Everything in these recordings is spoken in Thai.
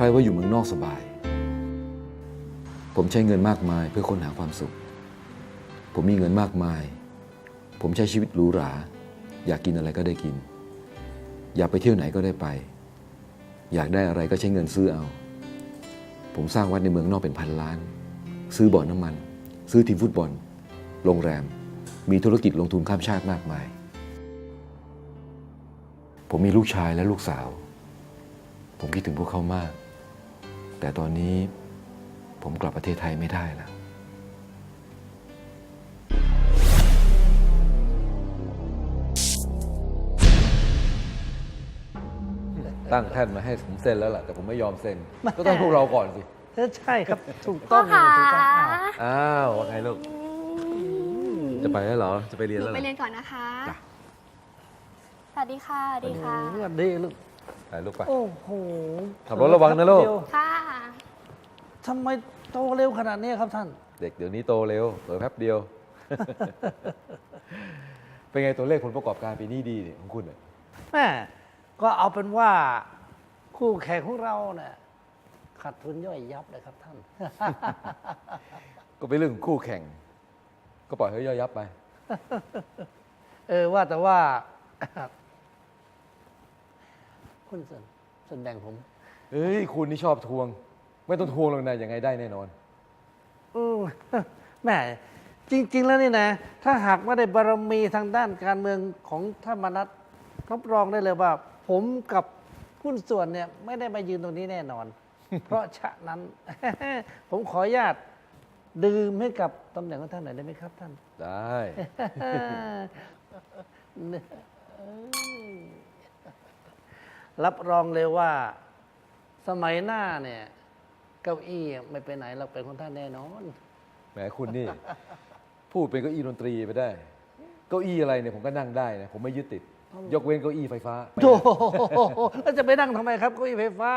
ใครว่าอยู่เมืองนอกสบาย ผมใช้เงินมากมายเพื่อค้นหาความสุข ผมมีเงินมากมาย ผมใช้ชีวิตหรูหรา อยากกินอะไรก็ได้กิน อยากไปเที่ยวไหนก็ได้ไป อยากได้อะไรก็ใช้เงินซื้อเอา ผมสร้างวัดในเมืองนอกเป็นพันล้าน ซื้อบ่อน้ำมัน ซื้อทีมฟุตบอล โรงแรม มีธุรกิจลงทุนข้ามชาติมากมาย ผมมีลูกชายและลูกสาว ผมคิดถึงพวกเขามาก แต่ตอนนี้ผมกลับประเทศไทยไม่ได้แล้ว ตั้งแท่นมาให้ผมเซ็นแล้วล่ะแต่ผมไม่ยอมเซ็นก็ต้องให้พวกเราก่อนสิใช่ครับถูกพ่ต้อองขาถูกต้องอ้าวอ้าวว่าไงลูก จะไปแล้วเหรอ จะไปเรียนหนูแล้วเหรไปอเรียนก่อนนะคะ จ้ะ สวัสดีค่ะ สวัสดีค่ะสวัสดีลูกไปลูกไป โอ้โหขับรถระวังนะลูก เดี๋ยค่ะ ทำไมโตเร็วขนาดนี้ครับท่าน เด็กเดี๋ยวนี้โตเร็วเผลอแป๊บเดียว เป็นไงตัวเลขผลประกอบการปีนี้ดีเนี่ยของคุณเนี่ย แม่ ก็เอาเป็นว่าคู่แข่งของเราเนี่ยขาดทุนย่อยยับเลยครับท่าน ก็เป็นเรื่องของคู่แข่ง ก็ปล่อยให้ย่อยยับไป เออว่าแต่ว่า คุณส่วนส่วนแบ่งผมเฮ้ยคุณนี่ชอบทวง ไม่ต้องทวงหรอกนะยังไงได้แน่นอน อืมแม่จริง ๆ แล้วนี่นะ ถ้าหากไม่ได้บารมีทางด้านการเมืองของท่านมนัสรับรองได้เลยว่า ผมกับหุ้นส่วนเนี่ยไม่ได้มายืนตรงนี้แน่นอน เพราะฉะนั้น ผมขออนุญาตดื่มให้กับตำแหน่งของท่านหน่อยได้ไหมครับท่าน ได้ รับรองเลยว่า สมัยหน้าเนี่ย เก้าอี้ไม่ไปไหนเราเป็นของท่านแน่นอน แหมคุณนี่ พูดเป็นเก้าอี้ดนตรีไปได้ เก้าอี้อะไรเนี่ยผมก็นั่งได้นะ ผมไม่ยึดติด ยกเว้นเก้าอี้ไฟฟ้า โธ่แล้วจะไปนั่งทำไมครับเก้าอี้ไฟฟ้า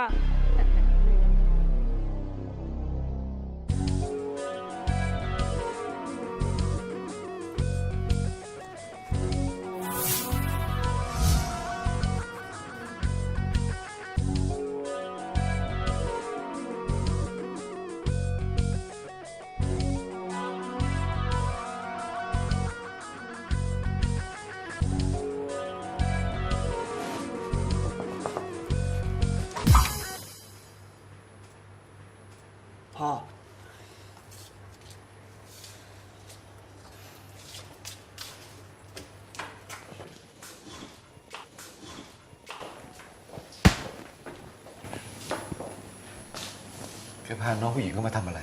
องผู้หญิงเข้ามาทำอะไร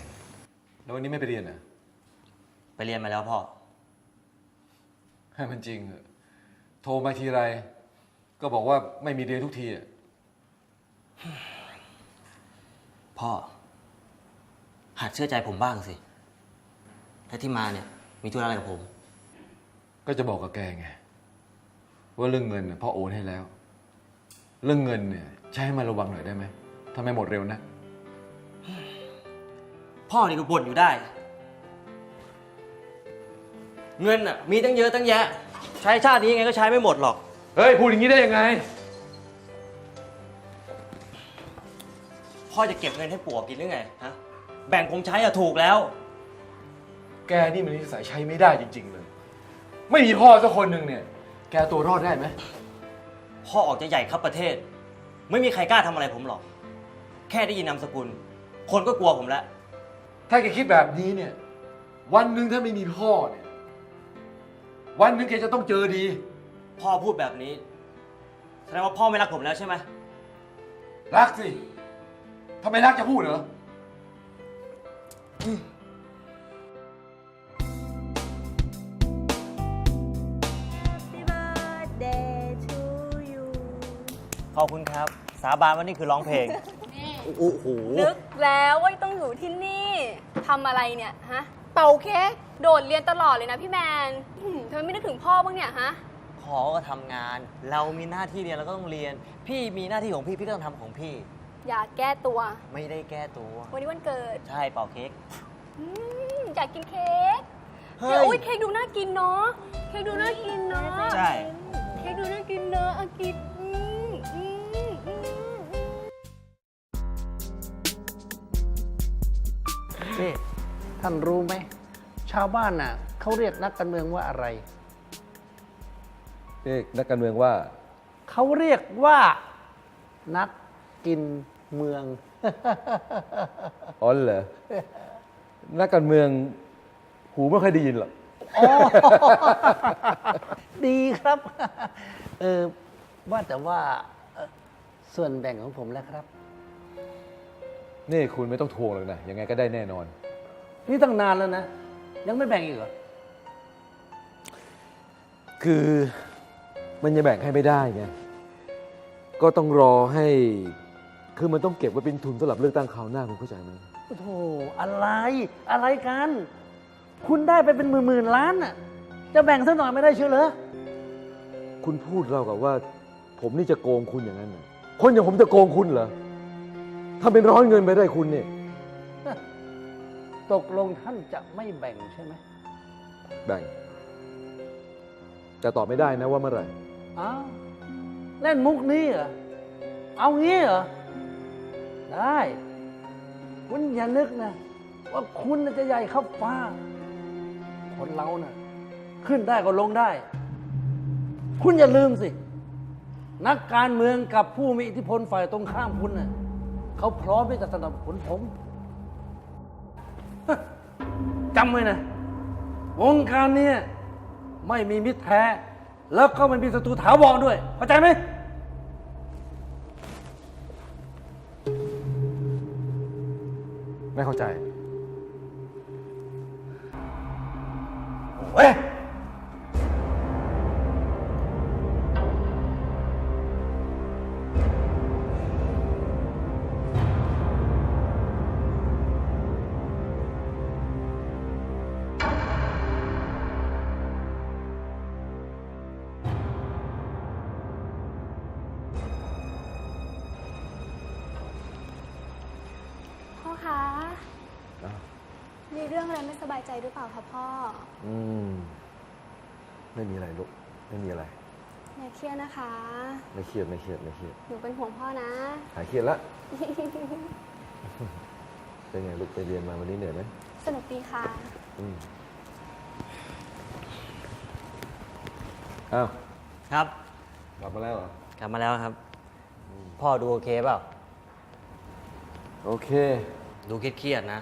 แล้ววันนี้ไม่ไปเรียนเหรอไปเรียนมาแล้วพ่อ ให้มันจริงเหอะโทรมาทีไร ก็บอกว่าไม่มีเรียนทุกทีอะพ่อ หัดเชื่อใจผมบ้างสิและที่มาเนี่ย มีธุระอะไรกับผม ก็จะบอกกับแกไง ว่าเรื่องเงินน่ะพ่อโอนให้แล้ว เรื่องเงินเนี่ยใช้ให้มันระวังหน่อยได้ไหมทำไมหมดเร็วนะ พ่อนี่ก็บ่นอยู่ได้ เงินอะมีตั้งเยอะตั้งแยะ ใช้ชาตินี้ยังไงก็ใช้ไม่หมดหรอก เฮ้ย พูดอย่างนี้ได้ยังไง พ่อจะเก็บเงินให้ปู่กินหรือไงฮะแบ่งผมใช้อะถูกแล้ว แกนี่มันนิสัยใช้ไม่ได้จริง ๆ เลย ไม่มีพ่อสักคนหนึ่งเนี่ย แกเอาตัวรอดได้ไหม พ่อออกจะใหญ่ครับประเทศ ไม่มีใครกล้าทำอะไรผมหรอก แค่ได้ยินนามสกุล คนก็กลัวผมแล้ว ถ้าแกคิดแบบนี้เนี่ย วันหนึ่งถ้าไม่มีพ่อเนี่ย วันหนึ่งแกจะต้องเจอดี พ่อพูดแบบนี้ แสดงว่าพ่อไม่รักผมแล้วใช่ไหมรักสิทำไมรักจะพูดเหรอขอบคุณครับ สาบานว่านี่คือร้องเพลง โอ้โหนึกแล้วว่าต้องอยู่ที่นี่ทำอะไรเนี่ยฮะเป่าเค้กโดดเรียนตลอดเลยนะพี่แมนหืมเธอไม่นึกถึงพ่อบ้างเนี่ยฮะพ่อก็ทำงาน เรามีหน้าที่เรียนเราก็ต้องเรียน พี่มีหน้าที่ของพี่พี่ก็ต้องทำของพี่ อยากแก้ตัว ไม่ได้แก้ตัว วันนี้วันเกิดใช่เป่าเค้กอืมอยากกินเค้กเฮ้เดี๋ยยวอุ้ยเค้กดูน่ากินเนาะเค้กดูน่ากินเนาะใช่ เค้กดูน่ากินเนาะอากิน ท่านรู้ไหม ชาวบ้านน่ะเขาเรียกนักการเมืองว่าอะไร เรียกนักการเมืองว่า เขาเรียกว่านักกินเมือง อ๋อเหรอ นักการเมือง หูไม่ค่อยได้ยินหรอก ดีครับ เออว่าแต่ว่าเอ่อส่วนแบ่งของผมแล้วครับ นี่คุณไม่ต้องทวงหรอกนะ ยังไงก็ได้แน่นอน นี่ตั้งนานแล้วนะ ยังไม่แบ่งอีกเหรอ คือมันจะแบ่งให้ไม่ได้ไง ก็ต้องรอให้ คือมันต้องเก็บไว้เป็นทุนสำหรับเลือกตั้งคราวหน้าคุณเข้าใจไหมโอ้โหอะไร อะไรกัน คุณได้ไปเป็นหมื่นหมื่นๆล้านน่ะ จะแบ่งสักหน่อยไม่ได้เชียวเหรอ คุณพูดเรากับว่า ผมนี่จะโกงคุณอย่างนั้นนะคนอย่างผมจะโกงคุณเหรอถ้าเป็นร้อนเงินไปได้คุณเนี่ย ตกลงท่านจะไม่แบ่งใช่ไหมแบ่ง แต่ตอบไม่ได้นะว่าเมื่อไหร่อ้าวเล่นมุกนี้เหรอ เอางี้เหรอ ได้ คุณอย่านึกนะ ว่าคุณน่ะจะใหญ่เข้าฟ้า คนเราน่ะ ขึ้นได้ก็ลงได้ คุณอย่าลืมสิ นักการเมืองกับผู้มีอิทธิพลฝ่ายตรงข้ามคุณน่ะเขาพร้อมที่จะสนับสนุนผม จำไว้นะ วงการเนี้ไม่มีมิตรแท้ แล้วก็ไม่มีศัตรูถาวรด้วย เข้าใจไหม ไม่เข้าใจ ไม่มีอะไรลูกไม่มีอะไรอย่าเครียดนะคะ ไม่เครียดไม่เครียดไม่เครียดหนูเป็นห่วงพ่อนะ หายเครียดละเป็นไงลูกไปเรียนมาวันนี้เหนื่อยไหมสนุกดีค่ะอืมอ้าวครับ กลับมาแล้วเหรอ กลับมาแล้วครับ พ่อดูโอเคเปล่า โอเค ดูเครียดๆนะ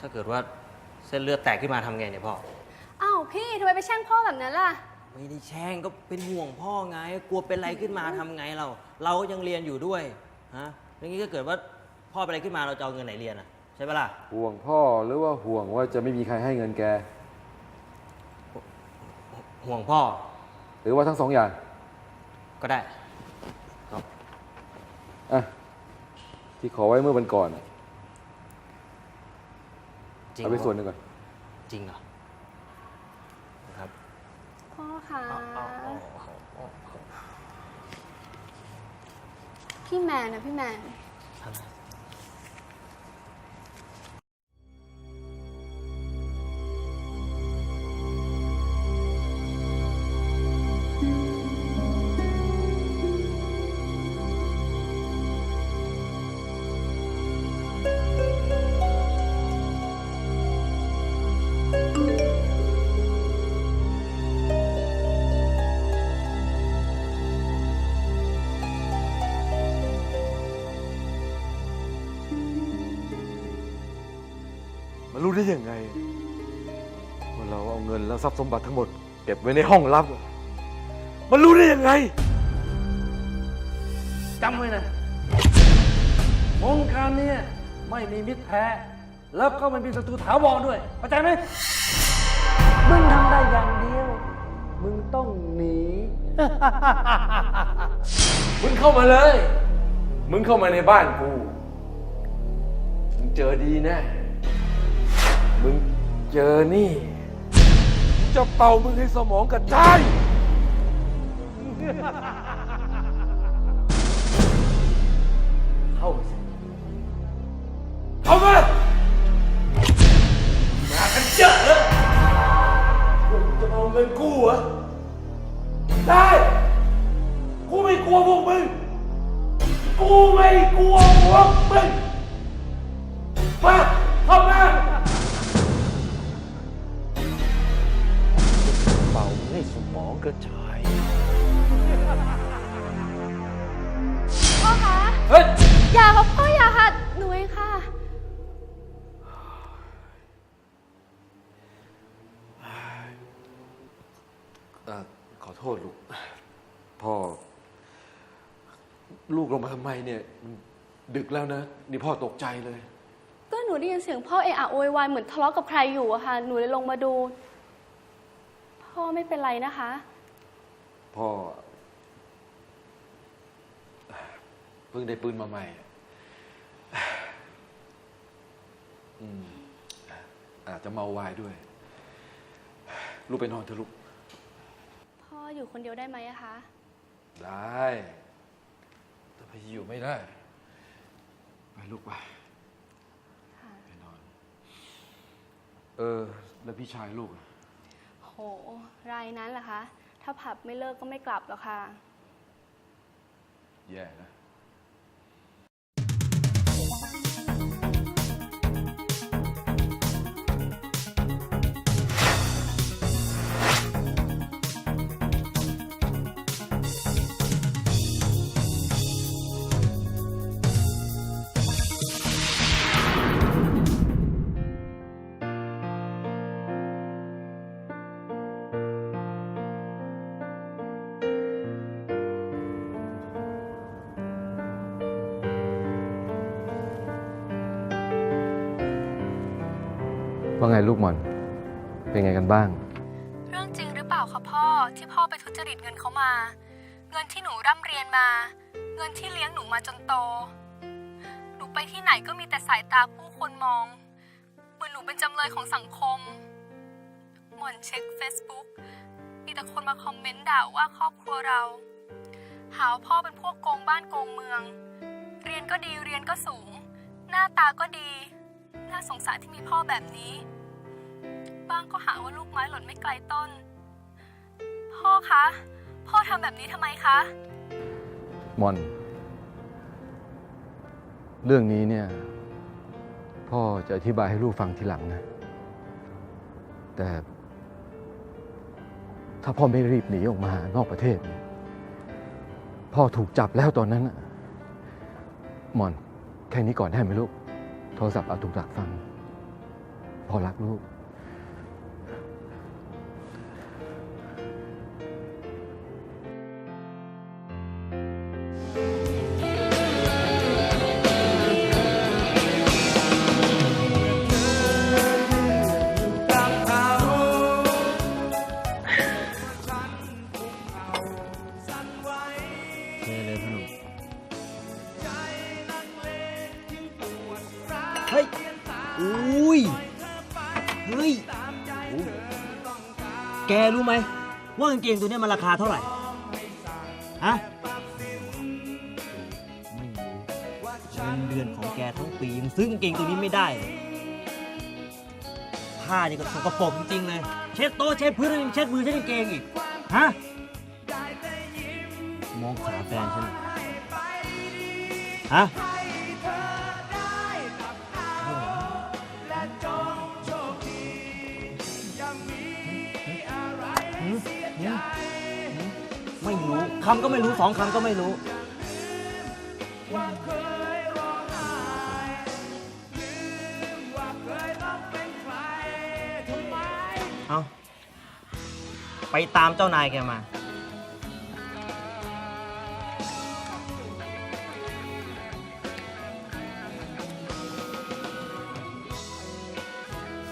ถ้าเกิดว่าเส้นเลือดแตกขึ้นมาทำไงเนี่ยพ่ออ้าว พี่ทำไมไปแช่งพ่อแบบนั้นล่ะ ไม่ได้แช่งก็เป็นห่วงพ่อไง กลัวเป็นอะไรขึ้นมาทำไงเรา เราก็ยังเรียนอยู่ด้วยฮะอย่างนี้ก็เกิดว่าพ่อเป็นอะไรขึ้นมาเราจะเอาเงินไหนเรียนอะใช่ปะล่ะห่วงพ่อหรือว่าห่วงว่าจะไม่มีใครให้เงินแก ห่วงพ่อหรือว่าทั้งสองอย่างก็ได้ อะที่ขอไว้เมื่อวันก่อนอะจริงเอาไปเหรอส่วนหนึ่งก่อน จริงเหรอครับ คะพี่แมนนะพี่แมน มันรู้ได้ยังไงว่าเราเอาเงินและทรัพย์สมบัติทั้งหมด เก็บไว้ในห้องลับ มันรู้ได้ยังไง จำไว้นะวงการเนี้ไม่มีมิตรแท้ แล้วก็ไม่มีศัตรูถาวรด้วยเข้าใจไหมมึงทำได้อย่างเดียว มึงต้องหนี มึงเข้ามาเลย มึงเข้ามาในบ้านกู มึงเจอดีแน่ เจอนี่ จะเป่ามึงให้สมองกระจายเข้ามาสิเข้ามามากันเยอะเลยพวกมึงจะเอาเงินกู้เหรอได้ กูไม่กลัวพวกมึง กูไม่กลัวพวกมึงมาเข้ามา มองกระจาย พ่อคะ เฮ้ย อย่าค่ะพ่ออย่าค่ะ หนูเองค่ะ เอ่อขอโทษลูก พ่อ ลูกลงมาทำไมเนี่ยมันดึกแล้วนะ นี่พ่อตกใจเลย ก็หนูได้ยินเสียงพ่อเอะอะโวยวายเหมือนทะเลาะกับใครอยู่อะค่ะ หนูเลยลงมาดู พ่อไม่เป็นไรนะคะ พ่อเพิ่งได้ปืนมาใหม่อืมอาจจะเมาวายด้วย ลูกไปนอนเถอะลูก พ่ออยู่คนเดียวได้ไหมอะคะ ได้แต่ไปอยู่ไม่ได้ ไปลูกไปค่ะไปนอน เออ แล้วพี่ชายลูกอะโห รายนั้นเหรอคะ ถ้าผับไม่เลิกก็ไม่กลับหรอกค่ะ แย่นะ ว่าไงลูกหมอน เป็นไงกันบ้าง เรื่องจริงหรือเปล่าคะพ่อที่พ่อไปทุจริตเงินเขามา เงินที่หนูร่ำเรียนมา เงินที่เลี้ยงหนูมาจนโต หนูไปที่ไหนก็มีแต่สายตาผู้คนมองเหมือนหนูเป็นจำเลยของสังคม หมอนเช็ค Facebook มีแต่คนมาคอมเมนต์ด่าว่าครอบครัวเรา หาว่าพ่อเป็นพวกโกงบ้านโกงเมือง เรียนก็ดีเรียนก็สูง หน้าตาก็ดี น่าสงสารที่มีพ่อแบบนี้ บ้างก็หาว่าลูกไม้หล่นไม่ไกลต้น พ่อคะ พ่อทำแบบนี้ทำไมคะ มอน เรื่องนี้เนี่ย พ่อจะอธิบายให้ลูกฟังทีหลังนะ แต่ ถ้าพ่อไม่รีบหนีออกมานอกประเทศเนี่ยพ่อถูกจับแล้วตอนนั้นน่ะมอน แค่นี้ก่อนได้ไหมลูก โทรศัพท์เอาถูกหลักฟัง พ่อรักลูก แกรู้ไหมว่ากางเกงตัวเนี้ยมันราคาเท่าไหร่ ฮะ ไม่รู้เงินเดือนของแกทั้งปียังซื้อกางเกงตัวนี้ไม่ได้เลยผ้านี่ก็สกปรกจริงๆเลย เช็ดโต๊ะเช็ดพื้นยังเช็ดมือเช็ดกางเกงอีก ฮะ มองขาแฟนฉันน่ะฮะ คำก็ไม่รู้สองคำก็ไม่รู้ เอาไปตามเจ้านายแกมา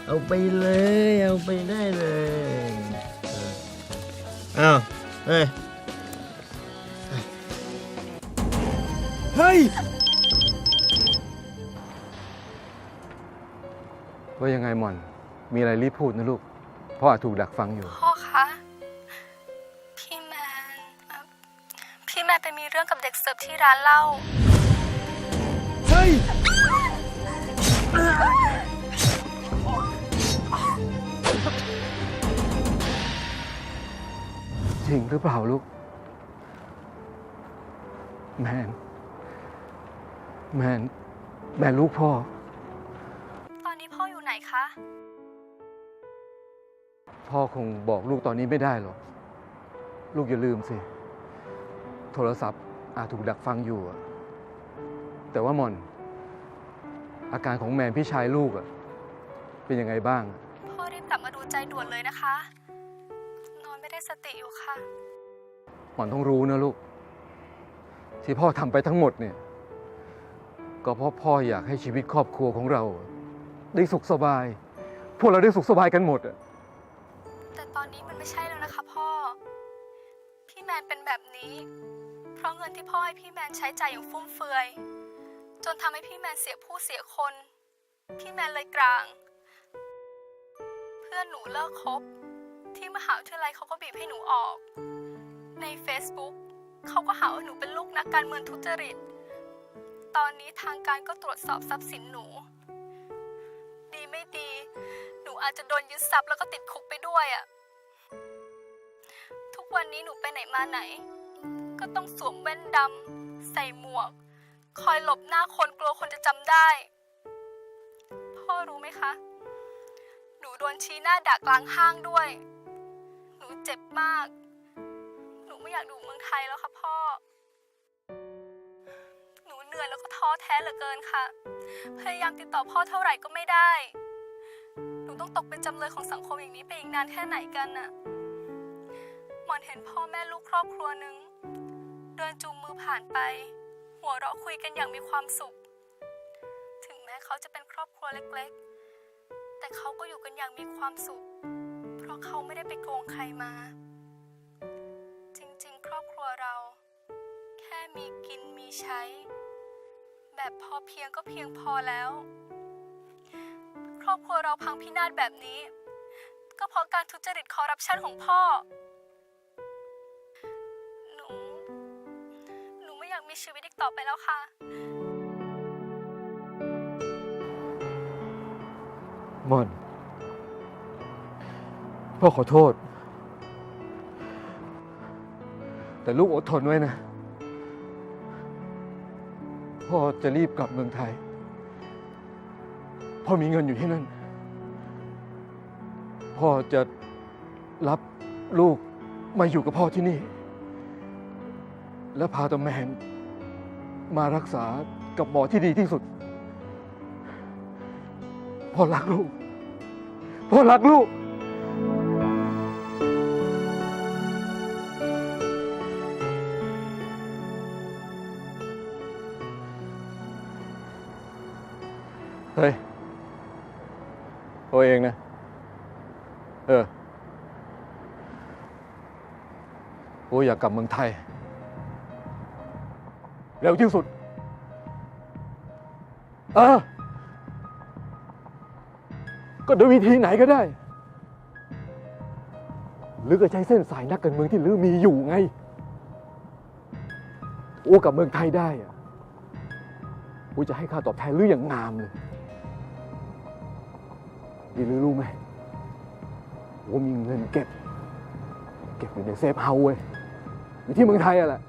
เอาไปเลย เอาไปได้เลย อ้าว เฮ้ย ยังไงม่อน มีอะไรรีบพูดนะลูก พ่ออาถูกดักฟังอยู่ พ่อคะ พี่แมนพี่แมนไปมีเรื่องกับเด็กเสิร์ฟที่ร้านเหล้า เฮ้ย จริงหรือเปล่าลูก แมน แมน แมนลูกพ่อ คะ พ่อคงบอกลูกตอนนี้ไม่ได้หรอก ลูกอย่าลืมสิ โทรศัพท์อาจถูกดักฟังอยู่อะแต่ว่าหมอน อาการของแมนพี่ชายลูกอะเป็นยังไงบ้าง พ่อรีบกลับมาดูใจด่วนเลยนะคะ นอนไม่ได้สติอยู่ค่ะ หมอนต้องรู้นะลูก ที่พ่อทำไปทั้งหมดเนี่ย ก็เพราะพ่ออยากให้ชีวิตครอบครัวของเรา ได้สุขสบาย พวกเราได้สุขสบายกันหมดอะแต่ตอนนี้มันไม่ใช่แล้วนะคะพ่อ พี่แมนเป็นแบบนี้ เพราะเงินที่พ่อให้พี่แมนใช้จ่ายอย่างฟุ่มเฟือย จนทำให้พี่แมนเสียผู้เสียคน พี่แมนเลยกลาง เพื่อนหนูเลิกคบ ที่มหาวิทยาลัยเขาก็บีบให้หนูออก ใน Facebook เขาก็หาว่าหนูเป็นลูกนักการเมืองทุจริต ตอนนี้ทางการก็ตรวจสอบทรัพย์สินหนู อาจจะโดนยึดทรัพย์แล้วก็ติดคุกไปด้วยอะ่ะทุกวันนี้หนูไปไหนมาไหน ก็ต้องสวมแว่นดำใส่หมวก คอยหลบหน้าคนกลัวคนจะจำได้ พ่อรู้ไหมคะ หนูโดนชี้หน้าด่ากลางห้างด้วย หนูเจ็บมาก หนูไม่อยากดูเมืองไทยแล้วค่ะพ่อหนูเหนื่อยแล้วก็ท้อแท้เหลือเกินค่ะ พยายามติดต่อพ่อเท่าไหร่ก็ไม่ได้ ต้องตกเป็นจำเลยของสังคมอย่างนี้ไปอีกนานแค่ไหนกันน่ะหมอนเห็นพ่อแม่ลูกครอบครัวหนึ่งเดินจูงมือผ่านไป หัวเราะคุยกันอย่างมีความสุข ถึงแม้เขาจะเป็นครอบครัวเล็กๆ แต่เขาก็อยู่กันอย่างมีความสุข เพราะเขาไม่ได้ไปโกงใครมา จริงๆ ครอบครัวเรา แค่มีกินมีใช้ แบบพอเพียงก็เพียงพอแล้ว รอบครัวเราพังพินาศแบบนี้ ก็เพราะการทุจริตคอร์รัปชันของพ่อ หนู หนูไม่อยากมีชีวิตอีกต่อไปแล้วค่ะมอน พ่อขอโทษ แต่ลูกอดทนไว้นะ พ่อจะรีบกลับเมืองไทย พ่อมีเงินอยู่ที่นั่น พ่อจะรับลูกมาอยู่กับพ่อที่นี่ และพาตาแมน มารักษากับหมอที่ดีที่สุด พ่อรักลูก พ่อรักลูกเฮ้ย โอเองนะ เออโอ้อยากกลับเมืองไทย เร็วที่สุด เออ ก็โดยวิธีไหนก็ได้ หรือก็ใช้เส้นสายนักการเมืองที่ลือมีอยู่ไงโอ้กับเมืองไทยได้อะโอ้จะให้ค่าตอบแทนลืออย่างงามเลย นี่ลือรู้ไหมโอ้มีเงินเก็บ เก็บอยู่ในเซฟเฮาส์เว้ยอยู่ที่เมืองไทยอะแหละ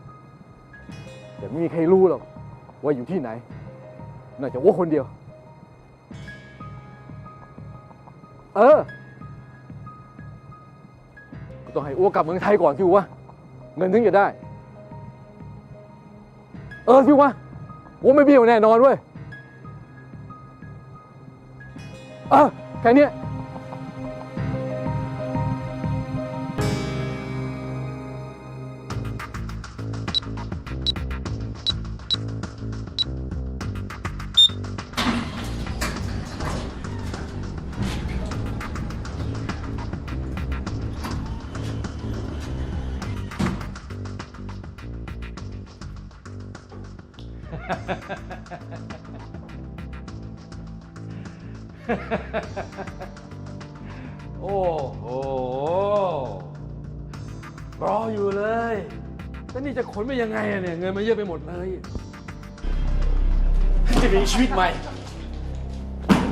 แต่ไม่มีใครรู้หรอกว่าอยู่ที่ไหนน่าจะว่าคนเดียว เออก็ต้องให้อ้วกลับเมืองไทยก่อนสิวะเงินถึงจะได้ เออสิวะอ้วไม่เบี้ยวแน่นอนเว้ย อแค่เนี้ย โอ้โหรออยู่เลยแล้วนี่จะขนไปยังไงอะเนี่ย เงินมันเยอะไปหมดเลยจะมีชีวิตใหม่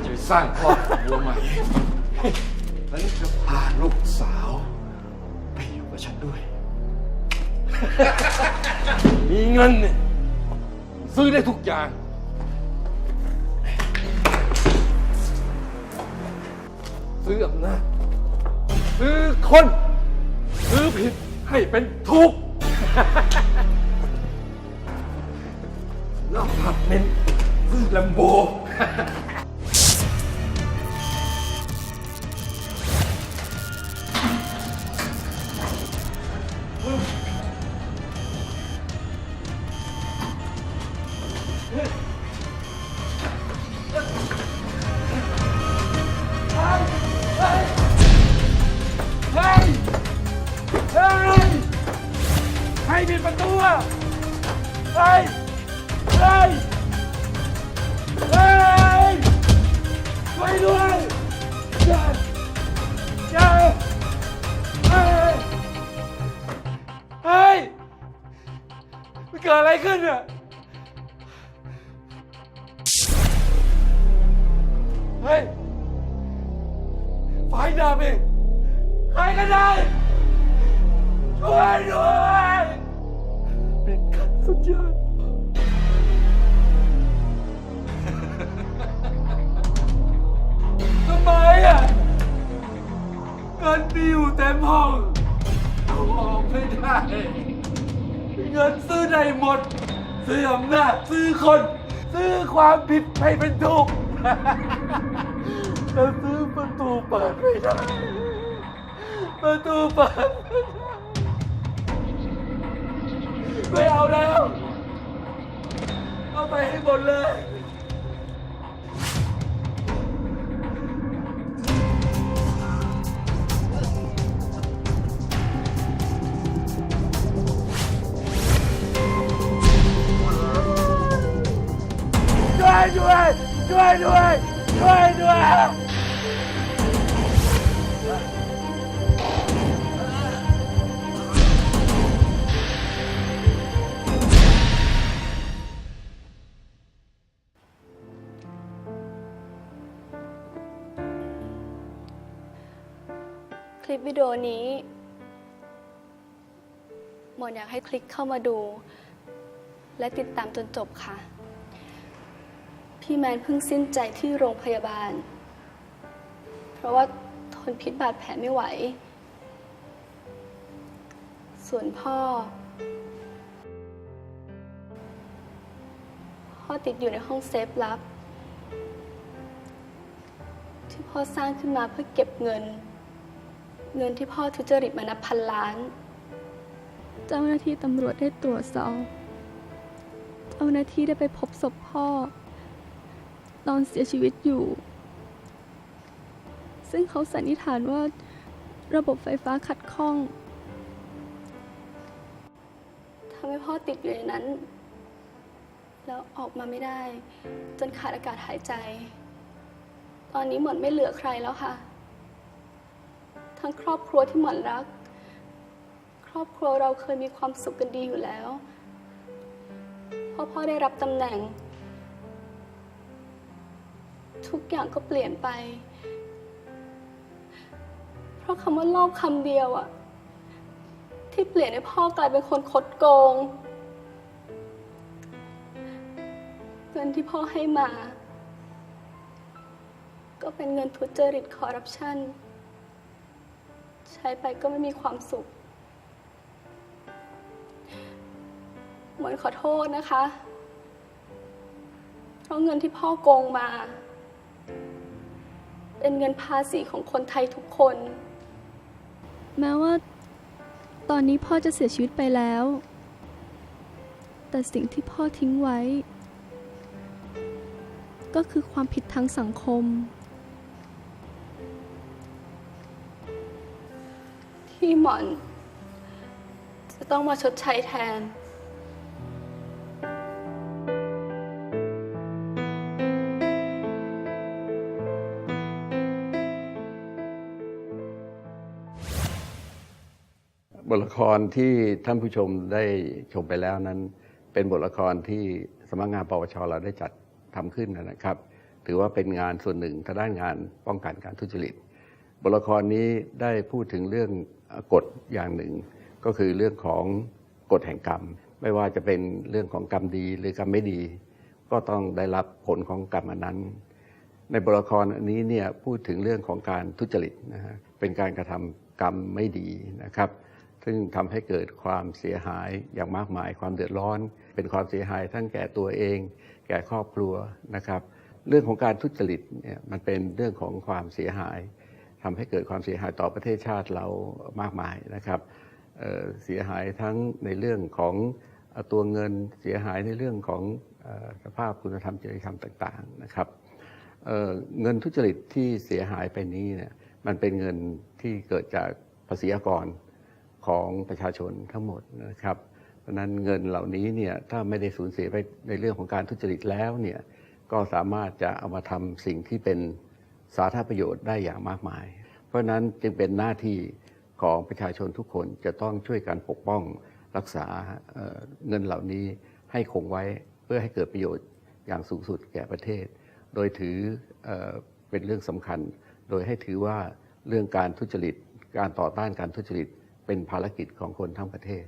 จะไปสร้างครอบครัวใหม่ แล้วจะพาลูกสาว ไปอยู่กับฉันด้วย มีเงินเนี่ยซื้อได้ทุกอย่าง ซื้ออำนาจซื้อคน ซื้อผิดให้เป็นถูกแล้วผัดเน้นซื้อลำโบ ไฟดับเองใครก็ได้ ช่วยด้วยเป็นขั้นสุดยอดทำไมอะเงินมีอยู่เต็มห้องเอาออกไม่ได้ เงินซื้อได้หมด ซื้ออำนาจซื้อคน ซื้อความผิดให้เป็นถูก แต่ซื้อประตูเปิดไม่ได้ประตูเปิดไม่ได้ไม่เอาแล้ว เอาไปให้หมดเลยช่วยด้วยช่วยด้วยช่วยด้วย วิดีโอนี้หมอนอยากให้คลิกเข้ามาดู และติดตามจนจบค่ะ พี่แมนเพิ่งสิ้นใจที่โรงพยาบาล เพราะว่าทนพิษบาดแผลไม่ไหว ส่วนพ่อ พ่อติดอยู่ในห้องเซฟลับ ที่พ่อสร้างขึ้นมาเพื่อเก็บเงิน เงินที่พ่อทุจริตมานับพันล้าน เจ้าหน้าที่ตำรวจได้ตรวจสอบ เจ้าหน้าที่ได้ไปพบศพพ่อนอนเสียชีวิตอยู่ ซึ่งเขาสันนิษฐานว่าระบบไฟฟ้าขัดข้องทำให้พ่อติดอยู่ในนั้น แล้วออกมาไม่ได้ จนขาดอากาศหายใจ ตอนนี้หมอนไม่เหลือใครแล้วค่ะ ทั้งครอบครัวที่หมอนรัก ครอบครัวเราเคยมีความสุขกันดีอยู่แล้วพอพ่อได้รับตำแหน่ง ทุกอย่างก็เปลี่ยนไป เพราะคำว่าโลภคำเดียวอะที่เปลี่ยนให้พ่อกลายเป็นคนคดโกงเงินที่พ่อให้มา ก็เป็นเงินทุจริตคอร์รัปชัน ใช้ไปก็ไม่มีความสุขเหมือนขอโทษนะคะ เพราะเงินที่พ่อโกงมา เป็นเงินภาษีของคนไทยทุกคน แม้ว่า ตอนนี้พ่อจะเสียชีวิตไปแล้ว แต่สิ่งที่พ่อทิ้งไว้ ก็คือความผิดทางสังคม ที่หมอน จะต้องมาชดใช้แทน บทละครที่ท่านผู้ชมได้ชมไปแล้วนั้น เป็นบทละครที่สำนักงานปปชเราได้จัดทำขึ้นนะครับ ถือว่าเป็นงานส่วนหนึ่งทางด้านงานป้องกันการทุจริต บทละครนี้ได้พูดถึงเรื่องกฎอย่างหนึ่ง ก็คือเรื่องของกฎแห่งกรรม ไม่ว่าจะเป็นเรื่องของกรรมดีหรือกรรมไม่ดี ก็ต้องได้รับผลของกรรมนั้น ในบทละครอันนี้เนี่ยพูดถึงเรื่องของการทุจริตนะฮะเป็นการกระทำกรรมไม่ดีนะครับ ซึ่งทำให้เกิดความเสียหายอย่างมากมายความเดือดร้อน เป็นความเสียหายทั้งแก่ตัวเอง แก่ครอบครัวนะครับ เรื่องของการทุจริตเนี่ยมันเป็นเรื่องของความเสียหาย ทำให้เกิดความเสียหายต่อประเทศชาติเรามากมายนะครับเเสียหายทั้งในเรื่องของตัวเงินเสียหายในเรื่องของสภาพคุณธรรมจริยธรรมต่างๆนะครับเเงินทุจริตที่เสียหายไปนี้เนี่ยมันเป็นเงินที่เกิดจากภาษีอากรของประชาชนทั้งหมดนะครับเพราะนั้นเงินเหล่านี้เนี่ยถ้าไม่ได้สูญเสียไปในเรื่องของการทุจริตแล้วเนี่ยก็สามารถจะเอามาทำสิ่งที่เป็น สาธารณประโยชน์ได้อย่างมากมาย เพราะนั้นจึงเป็นหน้าที่ของประชาชนทุกคนจะต้องช่วยกันปกป้องรักษาเงินเหล่านี้ให้คงไว้เพื่อให้เกิดประโยชน์อย่างสูงสุดแก่ประเทศ โดยถือเป็นเรื่องสำคัญ โดยให้ถือว่าเรื่องการทุจริต การต่อต้านการทุจริต เป็นภารกิจของคนทั้งประเทศ